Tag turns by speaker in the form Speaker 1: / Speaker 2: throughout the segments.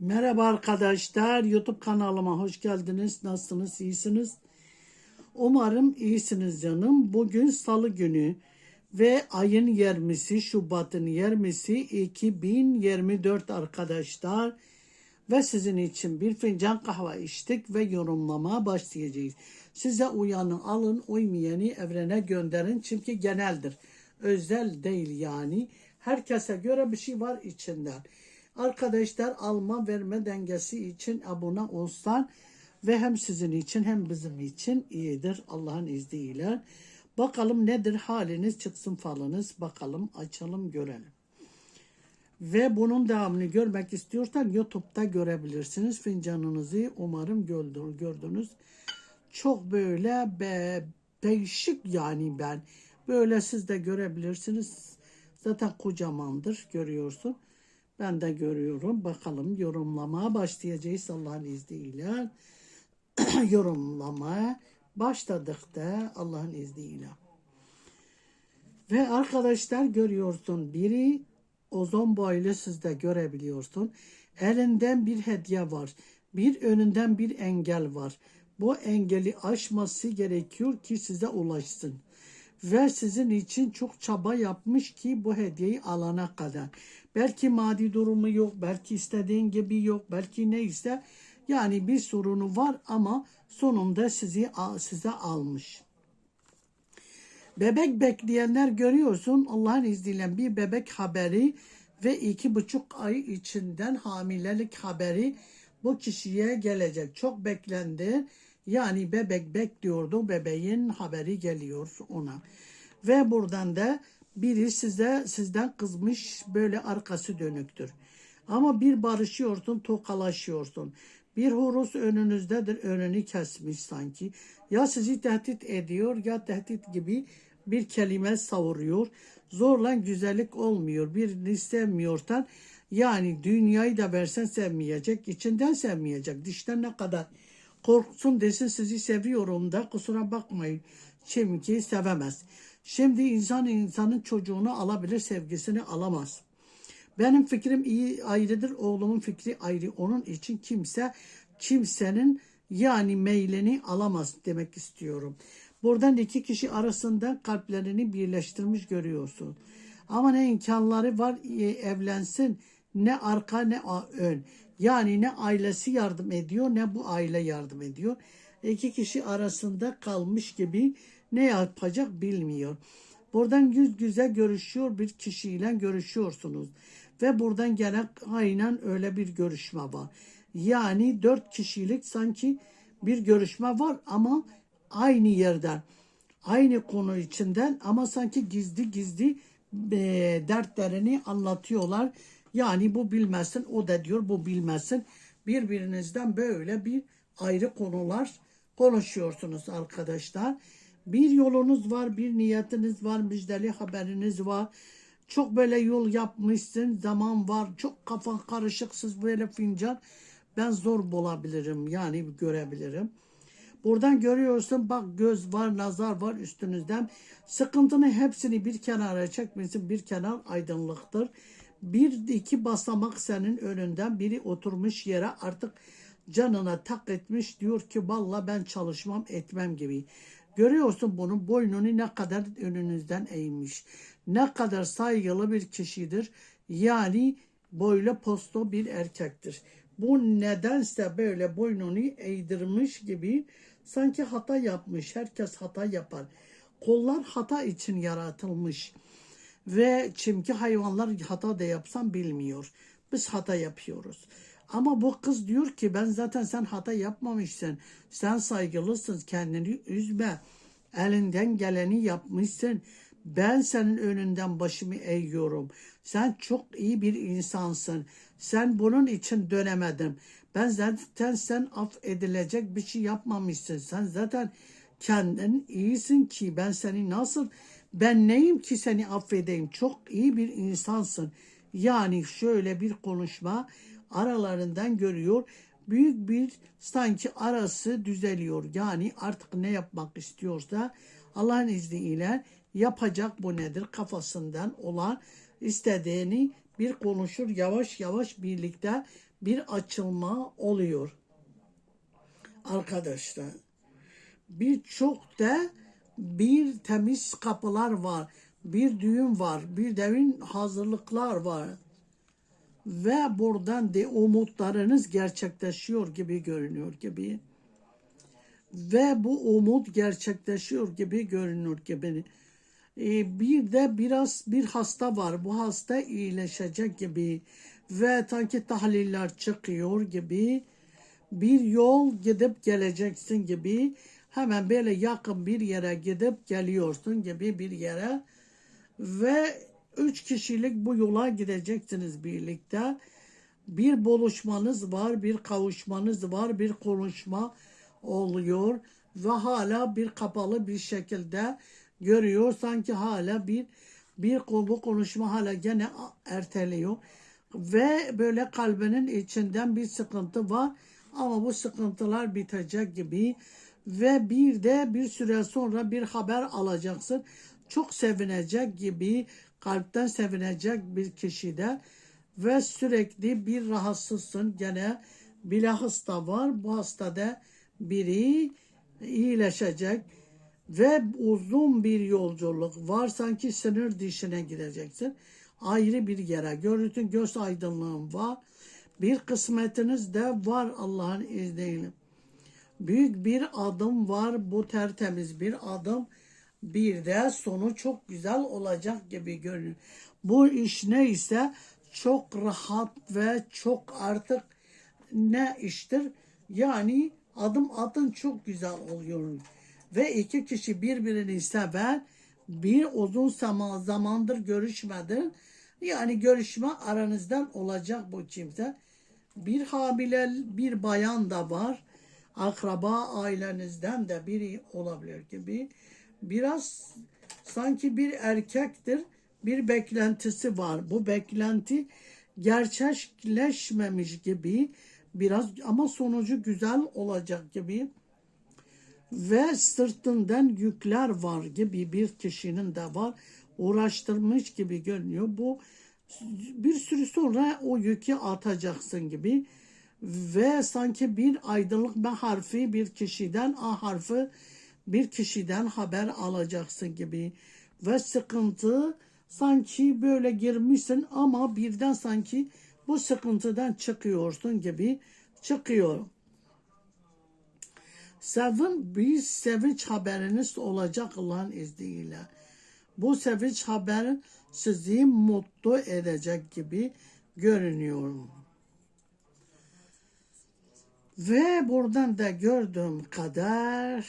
Speaker 1: Merhaba arkadaşlar. YouTube kanalıma hoş geldiniz. Nasılsınız? İyisiniz? Umarım iyisiniz canım. Bugün salı günü ve ayın 20'si Şubat'ın 20'si 2024 arkadaşlar. Ve sizin için bir fincan kahve içtik ve yorumlamaya başlayacağız. Size uyanı alın, uymayanı evrene gönderin. Çünkü geneldir. Özel değil yani. Herkese göre bir şey var içinden. Arkadaşlar alma verme dengesi için abone olsan ve hem sizin için hem bizim için iyidir Allah'ın izniyle. Bakalım nedir haliniz çıksın falınız bakalım açalım görelim. Ve bunun devamını görmek istiyorsan YouTube'da görebilirsiniz. Fincanınızı umarım gördü- gördünüz. Çok böyle be, değişik yani ben. Böyle siz de görebilirsiniz. Zaten kocamandır görüyorsun. Ben de görüyorum. Bakalım yorumlamaya başlayacağız Allah'ın izniyle. yorumlamaya başladık da Allah'ın izniyle. Ve arkadaşlar görüyorsun biri ozon boylu siz de görebiliyorsun. Elinden bir hediye var. Bir önünden bir engel var. Bu engeli aşması gerekiyor ki size ulaşsın. Ve sizin için çok çaba yapmış ki bu hediyeyi alana kadar. Belki maddi durumu yok, belki istediğin gibi yok, belki neyse. Yani bir sorunu var ama sonunda sizi size almış. Bebek bekleyenler görüyorsun Allah'ın izniyle bir bebek haberi ve iki buçuk ay içinden hamilelik haberi bu kişiye gelecek. Çok beklendi. Yani bebek bekliyordu. Bebeğin haberi geliyor ona. Ve buradan da biri size sizden kızmış böyle arkası dönüktür. Ama bir barışıyorsun, tokalaşıyorsun. Bir horoz önünüzdedir, önünü kesmiş sanki. Ya sizi tehdit ediyor ya tehdit gibi bir kelime savuruyor. Zorla güzellik olmuyor. Birini sevmiyorsan yani dünyayı da versen sevmeyecek, içinden sevmeyecek. Dişten ne kadar korksun desin sizi seviyorum da kusura bakmayın. Çünkü sevemez. Şimdi insan insanın çocuğunu alabilir, sevgisini alamaz. Benim fikrim iyi ayrıdır, oğlumun fikri ayrı. Onun için kimse kimsenin yani meylini alamaz demek istiyorum. Buradan iki kişi arasında kalplerini birleştirmiş görüyorsun. Ama ne imkanları var evlensin ne arka ne ön. Yani ne ailesi yardım ediyor ne bu aile yardım ediyor. İki kişi arasında kalmış gibi ne yapacak bilmiyor. Buradan yüz yüze görüşüyor bir kişiyle görüşüyorsunuz. Ve buradan gelen aynen öyle bir görüşme var. Yani dört kişilik sanki bir görüşme var ama aynı yerden. Aynı konu içinden ama sanki gizli gizli e, dertlerini anlatıyorlar. Yani bu bilmesin o da diyor bu bilmesin. Birbirinizden böyle bir ayrı konular konuşuyorsunuz arkadaşlar. Bir yolunuz var, bir niyetiniz var, müjdeli haberiniz var. Çok böyle yol yapmışsın, zaman var, çok kafan karışıksız böyle fincan. Ben zor bulabilirim, yani görebilirim. Buradan görüyorsun bak göz var, nazar var üstünüzden. Sıkıntını hepsini bir kenara çekmişsin, bir kenar aydınlıktır. Bir iki basamak senin önünden biri oturmuş yere artık canına tak etmiş diyor ki valla ben çalışmam etmem gibi. Görüyorsun bunun boynunu ne kadar önünüzden eğmiş. Ne kadar saygılı bir kişidir. Yani boylu posto bir erkektir. Bu nedense böyle boynunu eğdirmiş gibi sanki hata yapmış. Herkes hata yapar. Kollar hata için yaratılmış. Ve çünkü hayvanlar hata da yapsam bilmiyor. Biz hata yapıyoruz. Ama bu kız diyor ki ben zaten sen hata yapmamışsın. Sen saygılısın kendini üzme. Elinden geleni yapmışsın. Ben senin önünden başımı eğiyorum. Sen çok iyi bir insansın. Sen bunun için dönemedim. Ben zaten sen af edilecek bir şey yapmamışsın. Sen zaten kendin iyisin ki ben seni nasıl ben neyim ki seni affedeyim. Çok iyi bir insansın. Yani şöyle bir konuşma aralarından görüyor. Büyük bir sanki arası düzeliyor. Yani artık ne yapmak istiyorsa Allah'ın izniyle yapacak bu nedir kafasından olan istediğini bir konuşur yavaş yavaş birlikte bir açılma oluyor. Arkadaşlar birçok da bir temiz kapılar var. Bir düğün var. Bir devin hazırlıklar var. Ve buradan de umutlarınız gerçekleşiyor gibi görünüyor gibi. Ve bu umut gerçekleşiyor gibi görünüyor gibi. Ee, bir de biraz bir hasta var. Bu hasta iyileşecek gibi. Ve sanki tahliller çıkıyor gibi. Bir yol gidip geleceksin gibi. Hemen böyle yakın bir yere gidip geliyorsun gibi bir yere. Ve üç kişilik bu yola gideceksiniz birlikte. Bir buluşmanız var, bir kavuşmanız var, bir konuşma oluyor ve hala bir kapalı bir şekilde görüyor. Sanki hala bir bir bu konuşma hala gene erteliyor ve böyle kalbinin içinden bir sıkıntı var ama bu sıkıntılar bitecek gibi ve bir de bir süre sonra bir haber alacaksın. Çok sevinecek gibi kalpten sevinecek bir kişide ve sürekli bir rahatsızsın gene bir hasta var. Bu hastada biri iyileşecek ve uzun bir yolculuk var. Sanki sınır dışına gideceksin. Ayrı bir yere. Görüntün göz aydınlığın var. Bir kısmetiniz de var Allah'ın izniyle. Büyük bir adım var. Bu tertemiz bir adım. Bir de sonu çok güzel olacak gibi görünüyor. Bu iş neyse çok rahat ve çok artık ne iştir? Yani adım atın çok güzel oluyor. Ve iki kişi birbirini sever. Bir uzun zaman zamandır görüşmedin. Yani görüşme aranızdan olacak bu kimse. Bir hamile bir bayan da var. Akraba ailenizden de biri olabilir gibi. Biraz sanki bir erkektir. Bir beklentisi var. Bu beklenti gerçekleşmemiş gibi biraz ama sonucu güzel olacak gibi ve sırtından yükler var gibi bir kişinin de var uğraştırmış gibi görünüyor. Bu bir sürü sonra o yükü atacaksın gibi ve sanki bir aydınlık B harfi bir kişiden A harfi bir kişiden haber alacaksın gibi ve sıkıntı sanki böyle girmişsin ama birden sanki bu sıkıntıdan çıkıyorsun gibi çıkıyor. Sevin bir sevinç haberiniz olacak Allah'ın izniyle. Bu sevinç haberin sizi mutlu edecek gibi görünüyor. Ve buradan da gördüğüm kadar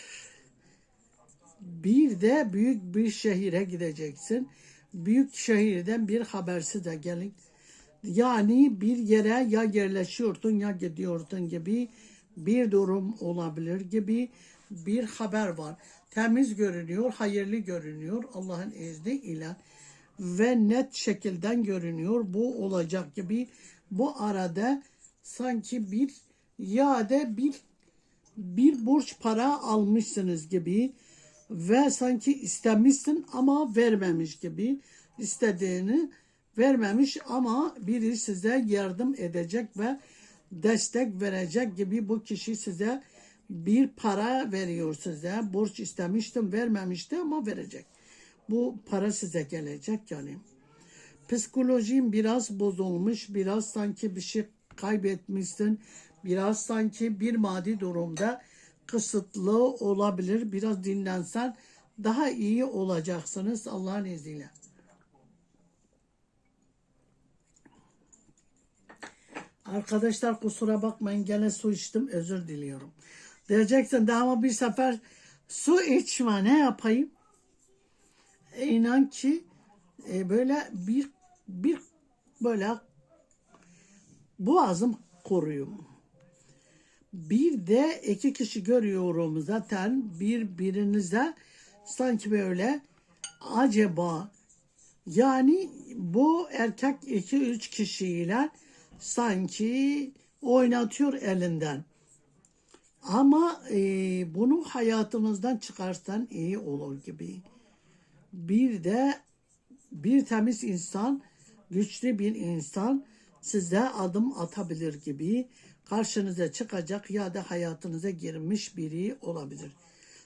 Speaker 1: bir de büyük bir şehire gideceksin. Büyük şehirden bir habersi de gelin. Yani bir yere ya yerleşiyordun ya gidiyordun gibi bir durum olabilir gibi bir haber var. Temiz görünüyor, hayırlı görünüyor Allah'ın izniyle ve net şekilden görünüyor. Bu olacak gibi bu arada sanki bir ya da bir bir borç para almışsınız gibi ve sanki istemişsin ama vermemiş gibi istediğini vermemiş ama biri size yardım edecek ve destek verecek gibi bu kişi size bir para veriyor size. Borç istemiştim vermemişti ama verecek. Bu para size gelecek yani. Psikolojim biraz bozulmuş. Biraz sanki bir şey kaybetmişsin. Biraz sanki bir maddi durumda kısıtlı olabilir. Biraz dinlensen daha iyi olacaksınız Allah'ın izniyle. Arkadaşlar kusura bakmayın gene su içtim özür diliyorum. Diyeceksin de ama bir sefer su içme ne yapayım? E, inan ki e, böyle bir bir böyle boğazım kuruyor. Bir de iki kişi görüyorum zaten birbirinize sanki böyle acaba yani bu erkek iki üç kişiyle sanki oynatıyor elinden. Ama e, bunu hayatımızdan çıkarsan iyi olur gibi. Bir de bir temiz insan güçlü bir insan size adım atabilir gibi karşınıza çıkacak ya da hayatınıza girmiş biri olabilir.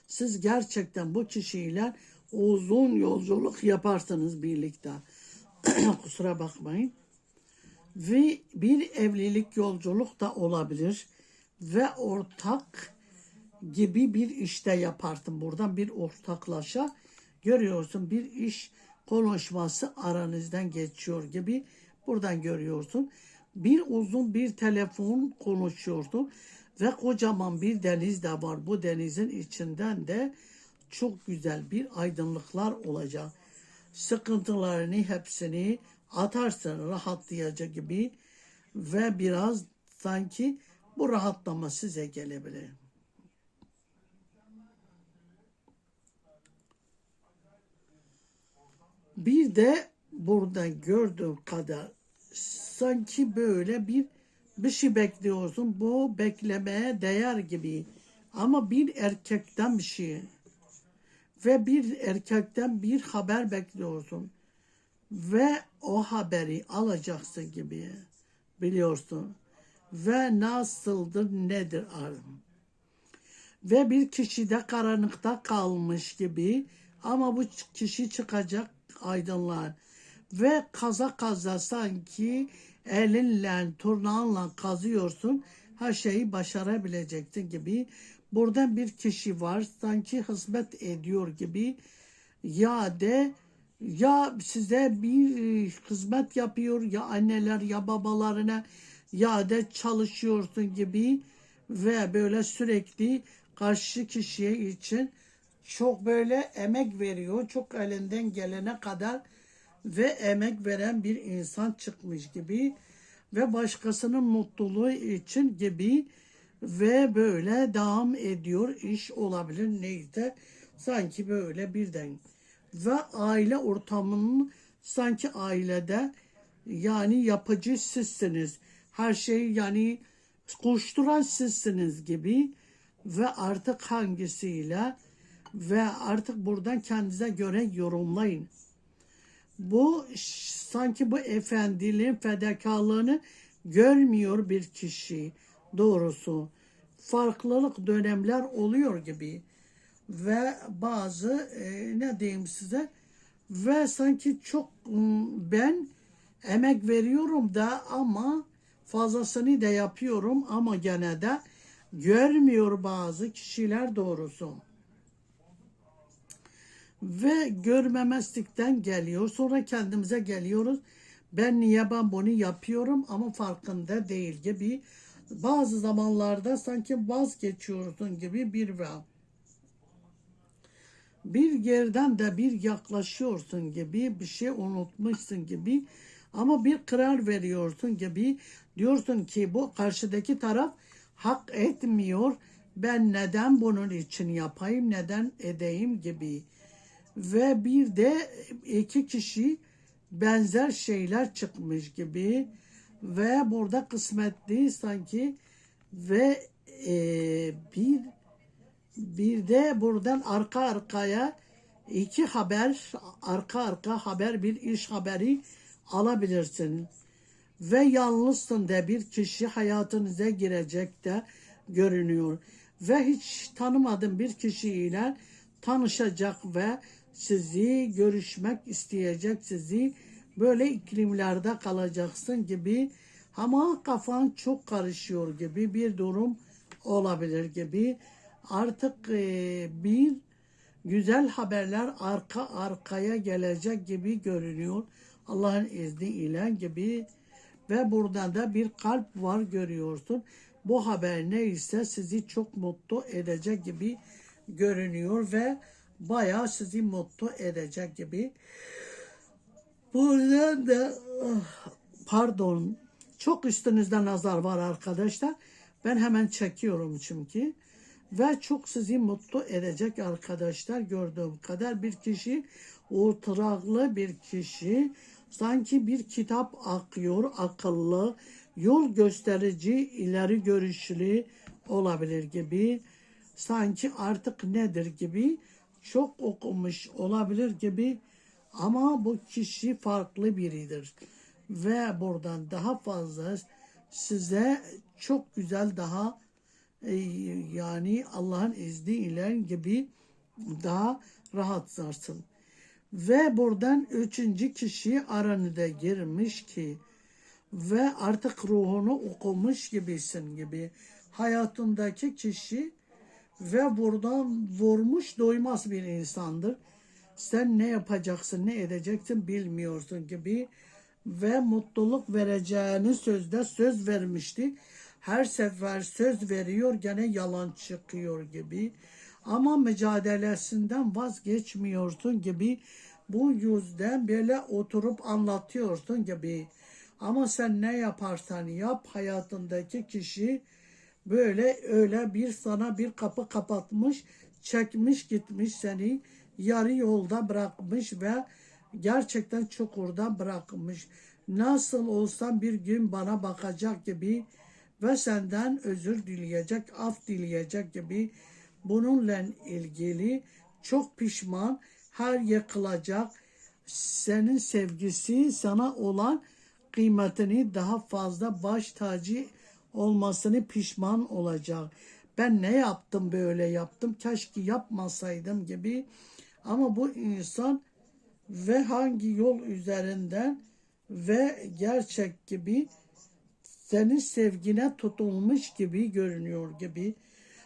Speaker 1: Siz gerçekten bu kişiyle uzun yolculuk yaparsınız birlikte. Kusura bakmayın. Ve bir evlilik yolculuk da olabilir ve ortak gibi bir işte yaparsın. Buradan bir ortaklaşa görüyorsun bir iş konuşması aranızdan geçiyor gibi buradan görüyorsun. Bir uzun bir telefon konuşuyorsun ve kocaman bir deniz de var. Bu denizin içinden de çok güzel bir aydınlıklar olacak. Sıkıntılarını hepsini atarsın rahatlayacak gibi ve biraz sanki bu rahatlama size gelebilir. Bir de buradan gördüğüm kadar sanki böyle bir bir şey bekliyorsun. Bu beklemeye değer gibi. Ama bir erkekten bir şey. Ve bir erkekten bir haber bekliyorsun. Ve o haberi alacaksın gibi. Biliyorsun. Ve nasıldır nedir arım. Ve bir kişi de karanlıkta kalmış gibi. Ama bu kişi çıkacak aydınlar. Ve kaza kaza sanki elinle, turnağınla kazıyorsun. Her şeyi başarabileceksin gibi. Buradan bir kişi var sanki hizmet ediyor gibi. Ya de ya size bir e, hizmet yapıyor ya anneler ya babalarına ya da çalışıyorsun gibi ve böyle sürekli karşı kişiye için çok böyle emek veriyor. Çok elinden gelene kadar ve emek veren bir insan çıkmış gibi ve başkasının mutluluğu için gibi ve böyle devam ediyor iş olabilir neyse. Sanki böyle birden. Ve aile ortamının sanki ailede yani yapıcı sizsiniz. Her şey yani koşturan sizsiniz gibi ve artık hangisiyle ve artık buradan kendinize göre yorumlayın. Bu sanki bu efendiliğin fedakarlığını görmüyor bir kişi doğrusu. Farklılık dönemler oluyor gibi ve bazı e, ne diyeyim size ve sanki çok ben emek veriyorum da ama fazlasını da yapıyorum ama gene de görmüyor bazı kişiler doğrusu ve görmemezlikten geliyor. Sonra kendimize geliyoruz. Ben niye ben bunu yapıyorum ama farkında değil gibi. Bazı zamanlarda sanki vazgeçiyorsun gibi bir ve bir yerden de bir yaklaşıyorsun gibi bir şey unutmuşsun gibi ama bir karar veriyorsun gibi diyorsun ki bu karşıdaki taraf hak etmiyor ben neden bunun için yapayım neden edeyim gibi ve bir de iki kişi benzer şeyler çıkmış gibi. Ve burada kısmetli sanki. Ve e, bir bir de buradan arka arkaya iki haber arka arka haber bir iş haberi alabilirsin. Ve yalnızsın da bir kişi hayatınıza girecek de görünüyor. Ve hiç tanımadığın bir kişiyle tanışacak ve sizi görüşmek isteyecek sizi. Böyle iklimlerde kalacaksın gibi. Ama kafan çok karışıyor gibi bir durum olabilir gibi. Artık e, bir güzel haberler arka arkaya gelecek gibi görünüyor. Allah'ın izniyle gibi. Ve burada da bir kalp var görüyorsun. Bu haber neyse sizi çok mutlu edecek gibi görünüyor ve bayağı sizi mutlu edecek gibi. Buradan da ah, pardon çok üstünüzde nazar var arkadaşlar. Ben hemen çekiyorum çünkü. Ve çok sizi mutlu edecek arkadaşlar gördüğüm kadar bir kişi oturaklı bir kişi sanki bir kitap akıyor akıllı yol gösterici ileri görüşlü olabilir gibi sanki artık nedir gibi çok okumuş olabilir gibi ama bu kişi farklı biridir. ve buradan daha fazla size çok güzel daha e, yani Allah'ın izniyle gibi daha rahatlarsın. Ve buradan üçüncü kişi aranıda girmiş ki ve artık ruhunu okumuş gibisin gibi. Hayatındaki kişi ve buradan vurmuş doymaz bir insandır. Sen ne yapacaksın, ne edeceksin bilmiyorsun gibi ve mutluluk vereceğini sözde söz vermişti. Her sefer söz veriyor gene yalan çıkıyor gibi. Ama mücadelesinden vazgeçmiyorsun gibi. Bu yüzden böyle oturup anlatıyorsun gibi. Ama sen ne yaparsan yap hayatındaki kişi böyle öyle bir sana bir kapı kapatmış, çekmiş gitmiş seni yarı yolda bırakmış ve gerçekten çukurda bırakmış. Nasıl olsam bir gün bana bakacak gibi ve senden özür dileyecek, af dileyecek gibi bununla ilgili çok pişman, her yıkılacak. Senin sevgisi sana olan kıymetini daha fazla baş tacı olmasını pişman olacak. Ben ne yaptım böyle yaptım keşke yapmasaydım gibi. Ama bu insan ve hangi yol üzerinden ve gerçek gibi senin sevgine tutulmuş gibi görünüyor gibi.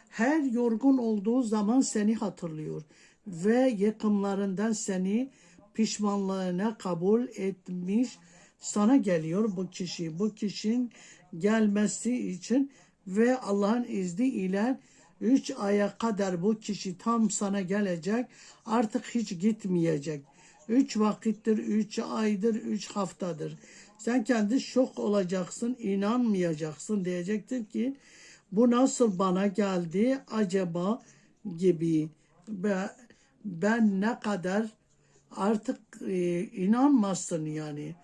Speaker 1: Her yorgun olduğu zaman seni hatırlıyor ve yakınlarından seni pişmanlığına kabul etmiş sana geliyor bu kişi. Bu kişinin gelmesi için ve Allah'ın izni ile üç aya kadar bu kişi tam sana gelecek. Artık hiç gitmeyecek. Üç vakittir, üç aydır, üç haftadır. Sen kendi şok olacaksın, inanmayacaksın diyecektir ki bu nasıl bana geldi acaba gibi. Ve ben ne kadar artık e, inanmazsın yani.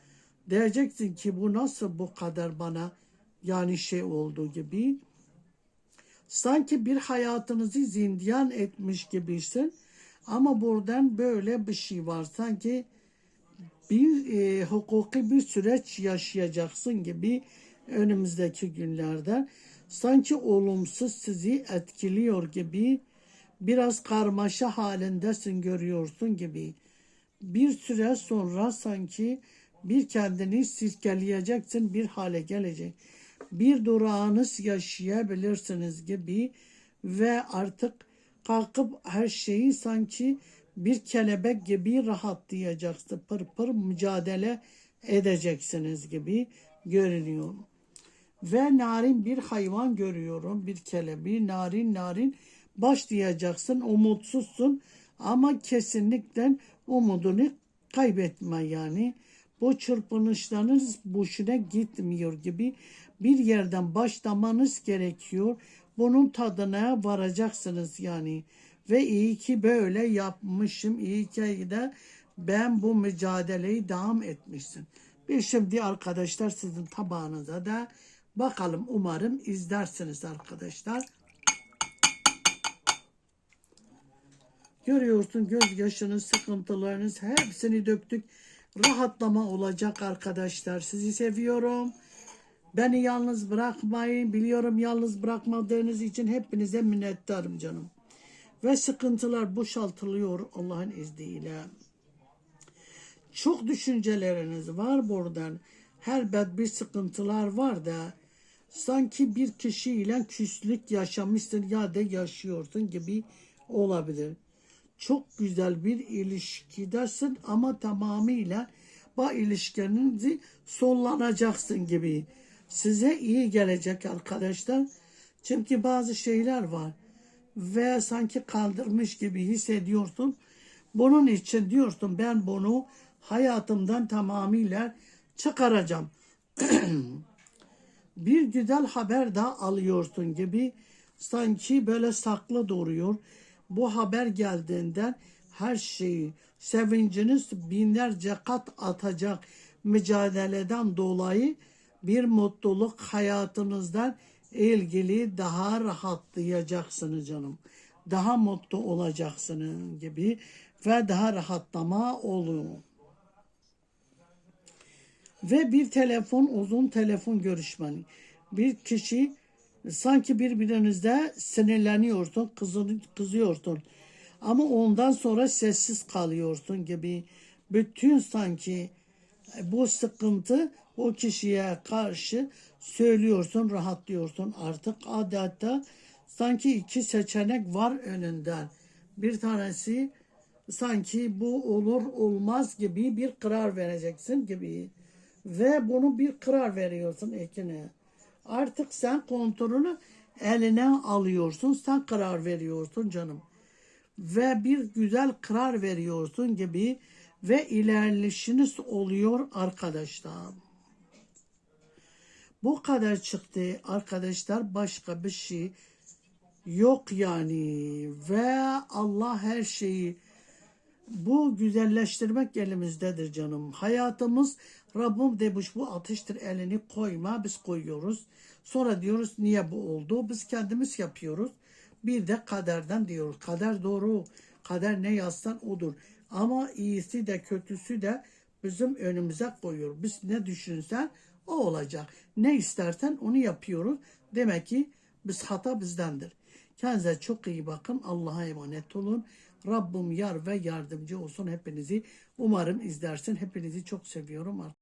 Speaker 1: Diyeceksin ki bu nasıl bu kadar bana yani şey olduğu gibi. Sanki bir hayatınızı zindiyan etmiş gibisin. Ama buradan böyle bir şey var. Sanki bir e, hukuki bir süreç yaşayacaksın gibi önümüzdeki günlerde. Sanki olumsuz sizi etkiliyor gibi biraz karmaşa halindesin görüyorsun gibi. Bir süre sonra sanki bir kendini sirkeleyeceksin bir hale gelecek. Bir durağınız yaşayabilirsiniz gibi ve artık kalkıp her şeyi sanki bir kelebek gibi rahatlayacaksın. Pır pır mücadele edeceksiniz gibi görünüyor. Ve narin bir hayvan görüyorum. Bir kelebeği narin narin başlayacaksın. Umutsuzsun ama kesinlikle umudunu kaybetme yani. Bu çırpınışlarınız boşuna gitmiyor gibi bir yerden başlamanız gerekiyor. Bunun tadına varacaksınız yani. Ve iyi ki böyle yapmışım. İyi ki de ben bu mücadeleyi devam etmişsin. Bir şimdi arkadaşlar sizin tabağınıza da bakalım umarım izlersiniz arkadaşlar. Görüyorsun gözyaşınız, sıkıntılarınız hepsini döktük. Rahatlama olacak arkadaşlar. Sizi seviyorum. Beni yalnız bırakmayın. Biliyorum yalnız bırakmadığınız için hepinize minnettarım canım. Ve sıkıntılar boşaltılıyor Allah'ın izniyle. Çok düşünceleriniz var buradan. Elbet bir sıkıntılar var da sanki bir kişiyle küslük yaşamışsın ya da yaşıyorsun gibi olabilir. Çok güzel bir ilişkidesin ama tamamıyla bu ilişkinizi sonlanacaksın gibi. Size iyi gelecek arkadaşlar. Çünkü bazı şeyler var ve sanki kaldırmış gibi hissediyorsun. Bunun için diyorsun ben bunu hayatımdan tamamıyla çıkaracağım. bir güzel haber de alıyorsun gibi sanki böyle saklı duruyor. Bu haber geldiğinden her şeyi sevinciniz binlerce kat atacak mücadeleden dolayı bir mutluluk hayatınızdan ilgili daha rahatlayacaksınız canım. Daha mutlu olacaksınız gibi ve daha rahatlama oluyor. Ve bir telefon, uzun telefon görüşmeni. Bir kişi sanki birbirinizde sinirleniyorsun, kızın, kızıyorsun. Ama ondan sonra sessiz kalıyorsun gibi. Bütün sanki bu sıkıntı o kişiye karşı söylüyorsun, rahatlıyorsun. Artık adeta sanki iki seçenek var önünden. Bir tanesi sanki bu olur olmaz gibi bir karar vereceksin gibi. Ve bunu bir karar veriyorsun ekine. Artık sen kontrolü eline alıyorsun. Sen karar veriyorsun canım. Ve bir güzel karar veriyorsun gibi ve ilerleyişiniz oluyor arkadaşlar. Bu kadar çıktı arkadaşlar başka bir şey yok yani ve Allah her şeyi bu güzelleştirmek elimizdedir canım. Hayatımız Rabbim demiş bu ateştir elini koyma biz koyuyoruz. Sonra diyoruz niye bu oldu? Biz kendimiz yapıyoruz. Bir de kaderden diyoruz. Kader doğru. Kader ne yazsan odur. Ama iyisi de kötüsü de bizim önümüze koyuyor. Biz ne düşünsen o olacak. Ne istersen onu yapıyoruz. Demek ki biz hata bizdendir. Kendinize çok iyi bakın. Allah'a emanet olun. Rabbim yar ve yardımcı olsun hepinizi. Umarım izlersin. Hepinizi çok seviyorum.